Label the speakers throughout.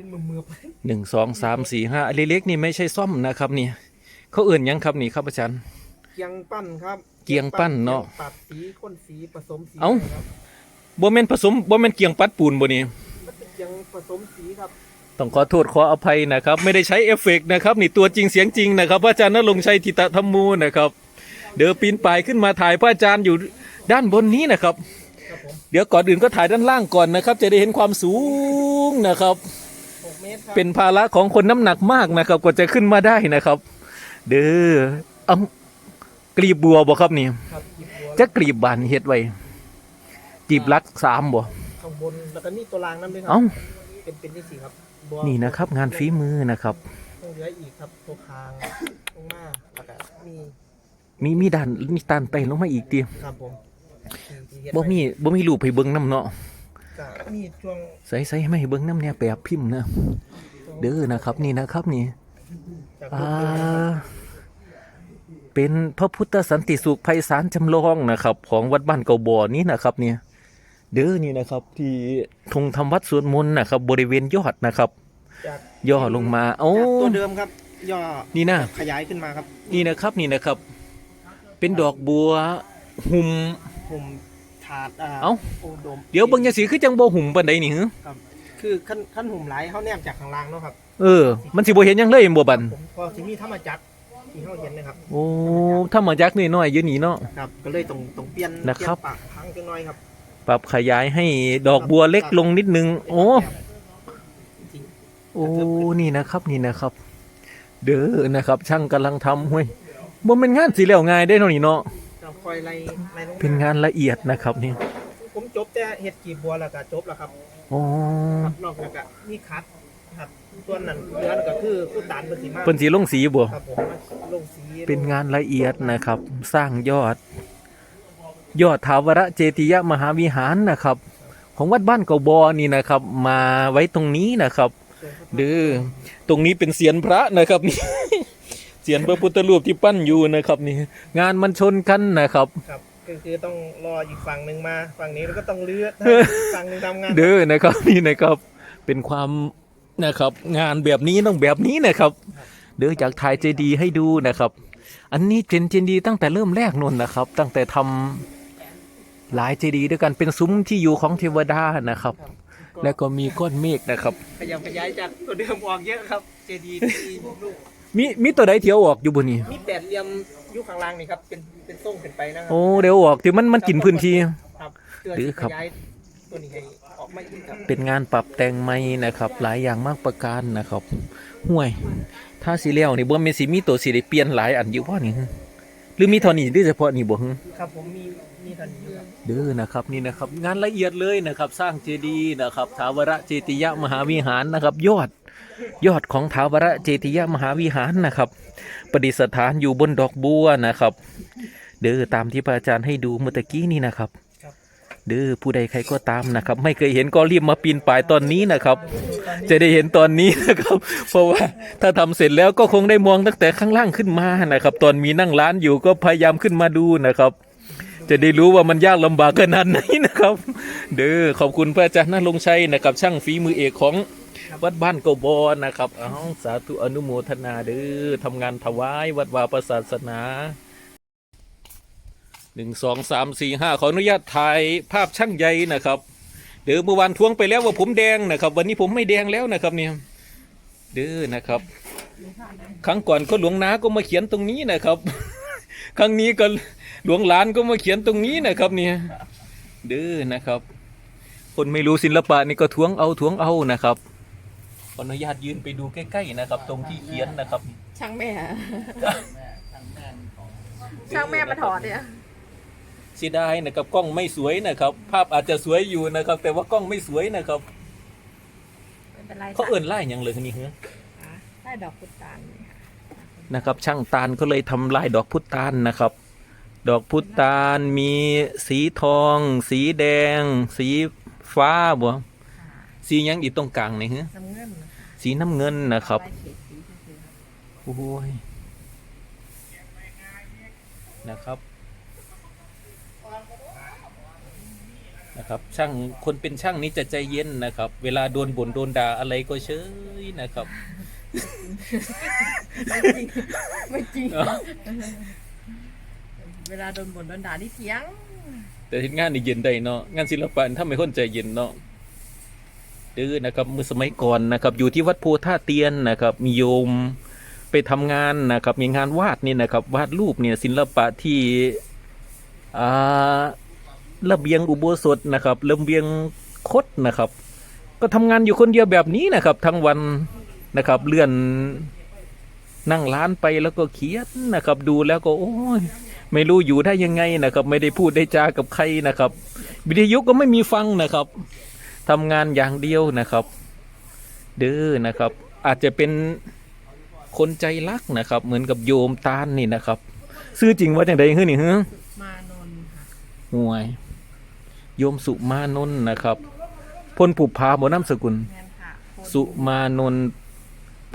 Speaker 1: เป็นมือมือไป
Speaker 2: หนึ่งสองสามสี่ห้าอันเล็กๆนี่ไม่ใช่ซ่อมนะครับนี่เขาเอื่นหยังครับนี่ครับอาจารย์
Speaker 1: เกียงปั้นครับ
Speaker 2: เกียงปั้นเนาะ
Speaker 1: ปัดสีข้นสีผสมสี
Speaker 2: เอ้า
Speaker 1: ครับ
Speaker 2: บ่แม่นผสมบ่แม่นเกียงปัดปูนบ่นี่
Speaker 1: มันเป็นเกียงผสมสีครับ
Speaker 2: ต้องขอโทษขออภัยนะครับ ไม่ได้ใช้เอฟเฟกต์นะครับ นี่ตัวจริงเสียงจริงนะครับพระอาจารย์นรงค์ชัยทิตธรรมมูนะครับ เดี๋ยวปีนป่ายขึ้นมาถ่ายพระอาจารย์อยู่ด้านบนนี้นะครับ
Speaker 1: ครับผม
Speaker 2: เดี๋ยวก่อนอื่นก็ถ่ายด้านล่างก่อนนะครับ จะได้เห็นความสูงนะครับ
Speaker 1: หก เมตรครับ
Speaker 2: เป็นภาระของคนน้ำหนักมากนะครับกว่าจะขึ้นมาได้นะครับ เด้อเอากลีบบัวบ่ครับนี่
Speaker 1: ครับหยิบบัว
Speaker 2: จะกลีบบานเฮ็ดไว้กลีบลักสามบ่
Speaker 1: ข้างบนแล้วก็นี่ตัวรางนั่นด้วยครั
Speaker 2: เอ้า
Speaker 1: เป็นเป็นที่สี่ครับบัว
Speaker 2: นี่นะครับ งานฝีมือนะครับ
Speaker 1: ต้องเหลืออีกครับตัวคางตรงหน้าแล้วก็มี
Speaker 2: มีมีด้านมีตานไตลงมาอีกติ
Speaker 1: ครับผมที่เฮ็ด
Speaker 2: บ่มีบ่มีรูปให้เบิ่งนํเนาะ
Speaker 1: ก็มีช่วง
Speaker 2: ใส่ใส่ให้มาให้เบิ่งนํเนี่ยแปรพิมพ์นะเด้อนะครับนี่นะครับนี่
Speaker 1: จาก
Speaker 2: อ่
Speaker 1: รูปเดิมนะครับา
Speaker 2: เป็นพระพุทธสันติสุขไพศาลจำลองนะครับ ของวัดบ้านเก่าบ่อนี้นะครับ เนี่ย เด้อนี่นะครับ ที่ธงธรรมวัดสวดมนต์นะครับ บริเวณยอดนะครับ
Speaker 1: จาก
Speaker 2: ย่อลงมาโอ้
Speaker 1: จากตัวเดิมครับ ย่อ
Speaker 2: นี่นะ
Speaker 1: ขยายขึ้นมาครับ
Speaker 2: นี่นะครับนี่นะครับ เป็นดอกบัวหุ่ม
Speaker 1: ผม ถาดอ่า
Speaker 2: เอ้า
Speaker 1: โอโดม
Speaker 2: เดี๋ยวเบิ่งจังสีคือจังบ่หุ่มปานใดนี่หือ
Speaker 1: ครับคือขั้นขั้นหุ่มไหลเขาแนมจากข้างล่างเนาะครับ
Speaker 2: เออ มันสิบ่เห็นหยังเลยบ่บัน
Speaker 1: ผมก็สิมีธรรมจักรที่เขาเห็นนะครับ
Speaker 2: โอ้ถ้ามายักน้อยๆอยู่นี่เนาะ
Speaker 1: ครับ ก็เลยต้องต้องเปลี่ยน
Speaker 2: นะครับ
Speaker 1: เปลี่ยปากพังจังน้อยครับ
Speaker 2: ปรับขยายให้ดอกบัวเล็กลงนิดนึง โอ้
Speaker 1: จริง
Speaker 2: โอ้นี่นะครับนี่นะครับ เด้อนะครับ ช่างกำลังทำห้วยบ่เป็นงานสิแล้วง่ายได้เนาะนี่เนาะ
Speaker 1: เรา คอยไล่ไล่ลงม
Speaker 2: เป็นงานละเอียดนะครับนี่
Speaker 1: ผมจบแต่เห็ดกีบบัวแล้วก็จบแล้วครับ
Speaker 2: โอ้
Speaker 1: ครับนอกจากก็มีคัดครับส่วนนั้นเหลือนั่นก็คือผู้ตานเป็นสีมา
Speaker 2: เพิ่นสิลงสีบ่
Speaker 1: ครับผมมาลงสี
Speaker 2: เป็นงานละเอียดนะครับ สร้างยอด ยอดถาวรเจติยมหาวิหารนะครับ ของวัดบ้านเกาบอนี่นะครับ มาไว้ตรงนี้นะครับเด้อตรงนี้เป็นเสียนพระนะครับนี่ เสียนพระพุทธรูปที่ปั้นอยู่นะครับนี่งานมันชนกันนะครับ
Speaker 1: ครับก็คือต้องรออีกฝั่งหนึ่งมาฝั่งนี้แล้วก็ต้องเลือกฝั่งหนึ่งทำงาน
Speaker 2: เด้อนะครับนี่นะครับ เป็นความนะครับ งานแบบนี้ต้องแบบนี้นะครับ เด้อจากถ่ายเจดีย์ให้ดูนะครับ อันนี้เป็นเจดีย์ตั้งแต่เริ่มแรกนนนะครับ ตั้งแต่ทำหลายเจดีย์ด้วยกันเป็นซุ้มที่อยู่ของเทวดานะครับ แล้วก็มีก้อนเมฆนะครับ
Speaker 1: ขยับขยายจากตัวเดิมออกเยอะครับ เจดีย์ที่ลูก
Speaker 2: มีมีตัวใดเที่ยวออกอยู่บนนี้
Speaker 1: มีแปดเหลี่ยมอยุคข้างล่างนี่ครับ เป็นเป็นส่งขึ้นไปนะครั
Speaker 2: โอ้เดี๋ยวออกที่มันมันกินพื้นที่
Speaker 1: ครับเพื่อ
Speaker 2: หรือ
Speaker 1: ที่
Speaker 2: ครับ
Speaker 1: ขยายตัวนี้ให้ออกมาอีกครับ
Speaker 2: เป็นงานปรับแต่งใหม่นะครับ หลายอย่างมากประการนะครับห่วย ถ้าสีเลี้ยวนี่บ่แม่นสิมีตัวสิได้เปลี่ยนหลายอันอยู่บ่นี่หรือมีเท่านี้หรือเฉพาะนี่บ่ฮึ
Speaker 1: ครับผมมี มีทันอยู่ครับ
Speaker 2: เด้อนะครับนี่นะครับ งานละเอียดเลยนะครับ สร้างเจดีย์นะครับถาวรเจติยมหาวิหารนะครับ ยอดยอดของถาวรเจติยมหาวิหารนะครับ ประดิษฐานอยู่บนดอกบัวนะครับ เด้อตามที่พระอาจารย์ให้ดูเมื่อตะกี้นี่นะครับเด้อผู้ใดใครก็ตามนะครับ ไม่เคยเห็นก็รีบมาปีนป่ายตอนนี้นะครับ จะได้เห็นตอนนี้นะครับ เพราะว่าถ้าทำเสร็จแล้วก็คงได้มองตั้งแต่ข้างล่างขึ้นมานะครับ ตอนมีนั่งร้านอยู่ก็พยายามขึ้นมาดูนะครับ จะได้รู้ว่ามันยากลำบากขนาดไหนนะครับ เด้อขอบคุณพระอาจารย์นรงค์ชัยนะครับ ช่างฝีมือเอกของวัดบ้านโกบอนะครับอ้าวสาธุอนุโมทนาเด้อทำงานถวายวัดวาประศาสนาหนึ่งสองสามสี่ห้าขออนุญาตถ่ายภาพช่างใหญ่นะครับ เด้อเมื่อวานทวงไปแล้วว่าผมแดงนะครับ วันนี้ผมไม่แดงแล้วนะครับเนี่ยเด้อนะครับ ครั้งก่อนก็หลวงนาก็มาเขียนตรงนี้นะครับ ครั้งนี้ก็หลวงหลานก็มาเขียนตรงนี้นะครับเนี่ยเด้อนะครับ คนไม่รู้ศิลปะนี่ก็ทวงเอาทวงเอานะครับขออนุญาตยืนไปดูใกล้ๆนะครับ ตรงที่เขียนนะครับ
Speaker 3: ช่างแม่ช่างแม่มาถอดเนี่ย
Speaker 2: เสียดายนะครับกล้องไม่สวยนะครับ ภาพอาจจะสวยอยู่นะครับ แต่ว่ากล้องไม่สวยนะครับ
Speaker 3: ไม่เป็นไร
Speaker 2: เขาเอิ่นไล่อย่างเลยนี่เหรอ
Speaker 3: ค่ะได้ดอกพุตานเนี่ยค่ะ
Speaker 2: นะครับ ช่างตาลก็เลยทำลายดอกพุตานนะครับ ดอกพุตานมีสีทอง สีแดง สีฟ้าบ่
Speaker 3: ค่ะ
Speaker 2: สีหยังอีกตรงกลางนี่ฮะ
Speaker 3: น้ำเงินนะคะ
Speaker 2: สีน้ำเงินนะครับ
Speaker 3: ลายเฉดสีที่คือครับ
Speaker 2: โอ้ยนะครับ นะครับ ช่างคนเป็นช่างนี่จะใจเย็นนะครับ เวลาโดนบ่นโดนด่าอะไรก็เฉยนะครับ
Speaker 3: ไม่จริงไม่จริง
Speaker 2: เอ้า
Speaker 3: เวลาโดนบ่นโดนด่านี่เถียง
Speaker 2: แต่ที่งานนี่เย็นได้เนาะงานศิลปะถ้าไม่คนใจเย็นเนาะดื้อนะครับเมื่อสมัยก่อนนะครับ อยู่ที่วัดโพท่าเตียนนะครับ มีโยมไปทำงานนะครับ มีงานวาดนี่นะครับ วาดรูปเนี่ยศิลปะที่อ่าระเบียงอุโบสถนะครับระเบียงคดนะครับ ก็ทำงานอยู่คนเดียวแบบนี้นะครับ ทั้งวัน นะครับ เลื่อนนั่งร้านไปแล้วก็เขียนนะครับ ดูแล้วก็โอ้ยไม่รู้อยู่ได้ยังไงนะครับ ไม่ได้พูดได้จากับใครนะครับวิทยุก็ไม่มีฟังนะครับทำงานอย่างเดียวนะครับ เด้อนะครับ อาจจะเป็นคนใจรักนะครับ เหมือนกับโยมตาลนี่นะครับ ซื้อจริงว่าจังใดขึ้นนี่ฮะ
Speaker 3: มานนท์ค่ะ
Speaker 2: ห่วย โยมสุมานนท์นะครับพลปุบผาบนน้ำสกุล
Speaker 3: แม่นค่ะพล
Speaker 2: สุมานนท์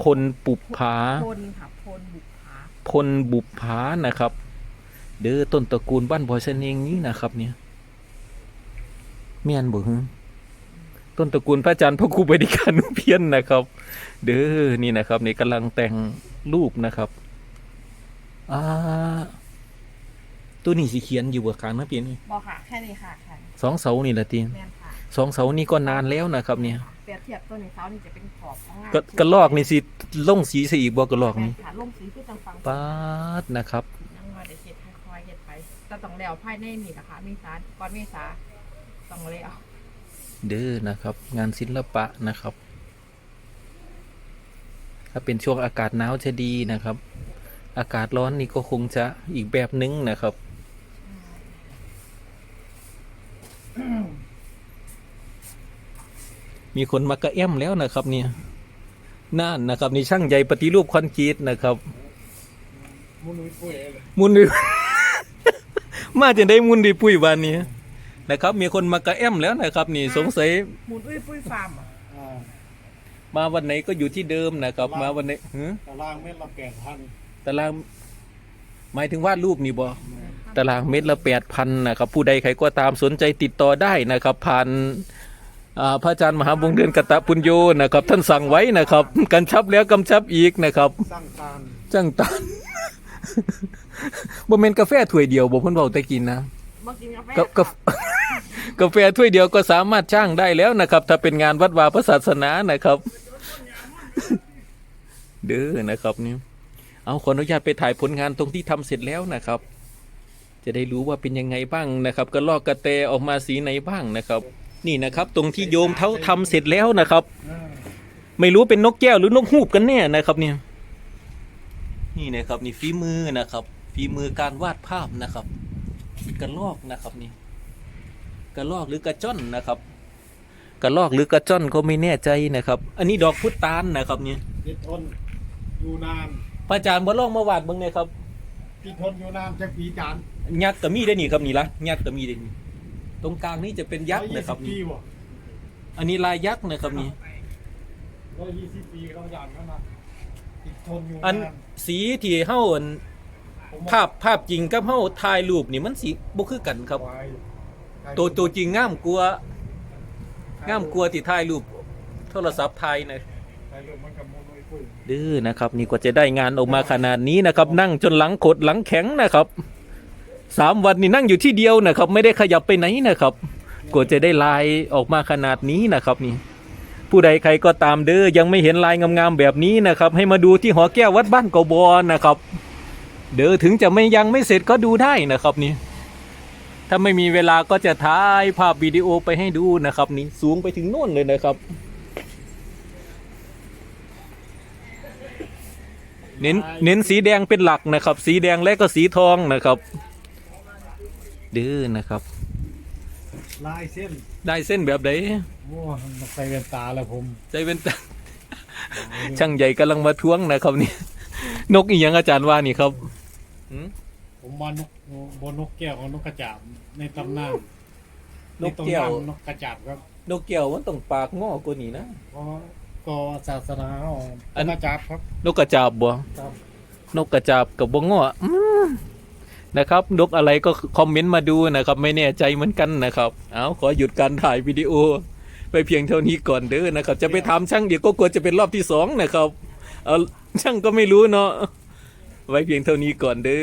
Speaker 2: พลปุบผา
Speaker 3: พลค่ะพลบุกผา
Speaker 2: พลบุปผานะครับ เด้อต้นตระกูลบ้านบอยเสนเองนี้นะครับ เนี่ยเมียนบ่ฮึต้นตระกูลพระอาจารย์พระครูบดิการนุเพียนนะครับ เด้อนี่นะครับนี่กำลังแต่งรูปนะครับอ่าตัวนี้สิเขียนอยู่บนกลางนะพี่นี่
Speaker 3: บอกค่ะแค่นี้ค่ะแค่นี้
Speaker 2: สองเสานี่แหละที
Speaker 3: แม่นค่ะ
Speaker 2: สองเสานี่ก็นานแล้วนะครับ เนี่ย
Speaker 3: เปรียบเทียบต้นนี้เสานี่จะเป็นขอบของงาน
Speaker 2: กระกระลอกนี่สิลงสีสีอีกบ่กระลอก
Speaker 3: แม่
Speaker 2: นี่
Speaker 3: นค่ะลงสีคือจังฟัง
Speaker 2: ปาดนะครับ
Speaker 3: ยังว่าได้เฮ็ดค่อยๆเฮ็ดไปแต่ต้องแล้วภายในนี่นะคะเมษาก่อนเมษาต้องแล้ว
Speaker 2: เด้อนะครับ งานศิลปะนะครับ ถ้าเป็นช่วงอากาศหนาวจะดีนะครับ อากาศร้อนนี่ก็คงจะอีกแบบนึงนะครับ มีคนมากระแอมแล้วนะครับเนี่ยน่านนะครับนี่ช่างใหญ่ปฏิรูปคอนกรีตนะครับ
Speaker 1: มุนปุ้ยเลย
Speaker 2: มุนดิมาจะได้มุนดิปุ้ยบานนี้นะครับ มีคนมากระแอมแล้วนะครับ นี่สงสัย
Speaker 3: หมุนอุ้ยปุ้ยฟาร์มอะ
Speaker 1: อ่า
Speaker 2: มาวันไหนก็อยู่ที่เดิมนะครับ มาวันไหนหือ
Speaker 1: ตารางเมตรละแปดพัน
Speaker 2: ตารางหมายถึงวาดรูปนี่บอตารางเมตรละแปดพันนะครับ ผู้ใดใครก็ตามสนใจติดต่อได้นะครับผ่านอ่า พระอาจารย์มหาวงศ์เดือนกตะปุญโยนะครับ ท่านสั่งไว้นะครับกันชับแล้วกำชับอีกนะครับ
Speaker 1: สร้างการ
Speaker 2: จังตันบ่แม่นกาแฟถ้วยเดียวบ่เพิ่นเว้าแต่กินนะ
Speaker 3: มากินกาแฟ
Speaker 2: กากากาแฟถ้วยเดียวก็สามารถจ้างได้แล้วนะครับ ถ้าเป็นงานวัดวาพระศาสนานะครับ เด้อนะครับนี่เอาขออนุญาตไปถ่ายผลงานตรงที่ทำเสร็จแล้วนะครับ จะได้รู้ว่าเป็นยังไงบ้างนะครับกระลอกกระแตออกมาสีไหนบ้างนะครับ นี่นะครับ ตรงที่โยมเท้าทำเสร็จแล้วนะครับ ไม่รู้เป็นนกแก้วหรือนกฮูกกันแน่นะครับเนี่ย นี่นะครับนี่ฝีมือนะครับฝีมือการวาดภาพนะครับกระลอกนะครับนี่กระลอกหรือกระจ้อนนะครับกระลอกหรือกระจ้อนก็ไม่แน่ใจนะครับ อันนี้ดอกพุตานนะครับนี่
Speaker 1: ติดทนอยู่นาน
Speaker 2: พระอาจารย์บ่ลองมาวาดเบิ่งเลยครับ
Speaker 1: ติดทนอยู่นานจะปีจาน
Speaker 2: ยักษ์ก็มีได้นี่ครับนี่ละยักษ์ก็มีได้นี่ ตรงกลางนี่จะเป็นยักษ์นะครับ
Speaker 1: ปี
Speaker 2: นี่
Speaker 1: วะ
Speaker 2: อันนี้ลายยักษ์นะครับนี่
Speaker 1: ร้อยยี่สิบปีเราอย่างนั้นนะติดทนอยู่
Speaker 2: อัน
Speaker 1: นาน
Speaker 2: สีที่เฮาอัน
Speaker 1: ผมว่
Speaker 2: ภาพภาพจริงกับเฮาถ่ายรูปนี่มันสีบ่คือกันครับ
Speaker 1: ไว้
Speaker 2: ตัวตัวจริงงามกลัวางามกลัวที่ถ่ายรูปโทรศัพท์ถ่ายนะ
Speaker 1: ใช้รูปมันกับมุนปุ้ย
Speaker 2: ดื้อนะครับ นี่กว่าจะได้งานออกมาขนาดนี้นะครับ นั่งจนหลังขดหลังแข็งนะครับ สามวันนี่นั่งอยู่ที่เดียวนะครับ ไม่ได้ขยับไปไหนนะครับกว่าจะได้ลายออกมาขนาดนี้นะครับนี่ ผู้ใดใครก็ตามเด้อยังไม่เห็นลายงามๆแบบนี้นะครับ ให้มาดูที่หอแก้ววัดบ้านกบอนะครับ เด้อถึงจะไม่ยังไม่เสร็จก็ดูได้นะครับนี่ถ้าไม่มีเวลาก็จะถ่ายภาพวิดีโอไปให้ดูนะครับ นี่สูงไปถึงโน่นเลยนะครับเน้นเน้นสีแดงเป็นหลักนะครับ สีแดงและก็สีทองนะครับ ดื้อนะครับ
Speaker 1: ลายเส้น
Speaker 2: ได้เส้นแบบไหน
Speaker 1: โอ้ใส่แว่นตาแล้วผม
Speaker 2: ใจเป็นตาช่างใหญ่กำลังมาท้วงนะครับนี่ นกอีหยังอาจารย์ว่านี่ครับหืม
Speaker 1: ผมมานกบนนกแก้วของนกกระจาบในตำนาน
Speaker 2: นกแก้ว
Speaker 1: ในตำนานนกกระจาบครับ
Speaker 2: นกแก้วมันต้องปากงอกว่านี่นะ
Speaker 1: เพราะก็ศาสนาของ
Speaker 2: อัน
Speaker 1: นกกระจาบครับ
Speaker 2: นกกระจาบบ่
Speaker 1: ครับ
Speaker 2: นกกระจาบกับบ่งออืม นะครับ นกอะไรก็คอมเมนต์มาดูนะครับ ไม่แน่ใจเหมือนกันนะครับ เอาขอหยุดการถ่ายวิดีโอ ไปเพียงเท่านี้ก่อนเด้อนะครับ จะไปทำช่างเดี๋ยวก็กลัวจะเป็นรอบที่สองนะครับ เอาช่างก็ไม่รู้เนาะไว้เพียงเท่านี้ก่อนเด้อ